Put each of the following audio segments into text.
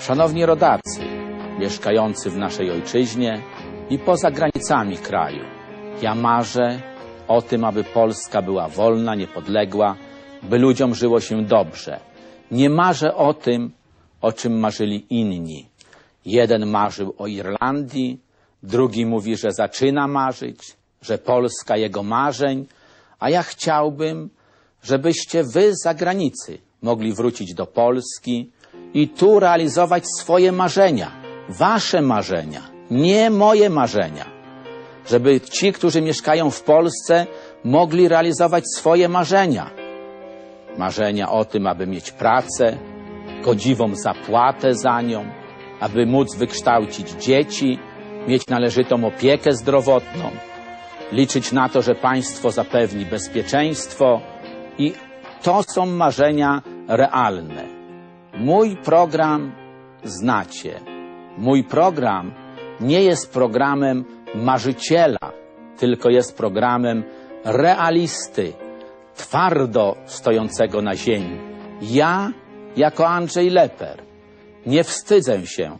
Szanowni rodacy, mieszkający w naszej ojczyźnie i poza granicami kraju, ja marzę o tym, aby Polska była wolna, niepodległa, by ludziom żyło się dobrze. Nie marzę o tym, o czym marzyli inni. Jeden marzył o Irlandii, drugi mówi, że zaczyna marzyć, że Polska jego marzeń, a ja chciałbym, żebyście wy z zagranicy mogli wrócić do Polski i tu realizować swoje marzenia, wasze marzenia, nie moje marzenia. Żeby ci, którzy mieszkają w Polsce, mogli realizować swoje marzenia. Marzenia o tym, aby mieć pracę, godziwą zapłatę za nią, aby móc wykształcić dzieci, mieć należytą opiekę zdrowotną, liczyć na to, że państwo zapewni bezpieczeństwo i to są marzenia realne. Mój program znacie. Mój program nie jest programem marzyciela, tylko jest programem realisty, twardo stojącego na ziemi. Ja, jako Andrzej Leper, nie wstydzę się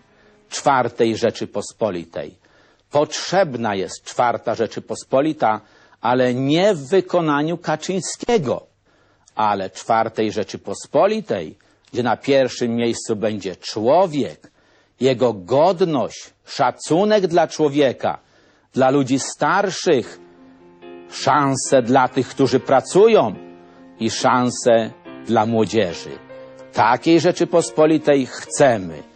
czwartej Rzeczypospolitej. Potrzebna jest czwarta Rzeczypospolita, ale nie w wykonaniu Kaczyńskiego, ale czwartej Rzeczypospolitej, gdzie na pierwszym miejscu będzie człowiek, jego godność, szacunek dla człowieka, dla ludzi starszych, szanse dla tych, którzy pracują i szanse dla młodzieży. Takiej Rzeczypospolitej chcemy.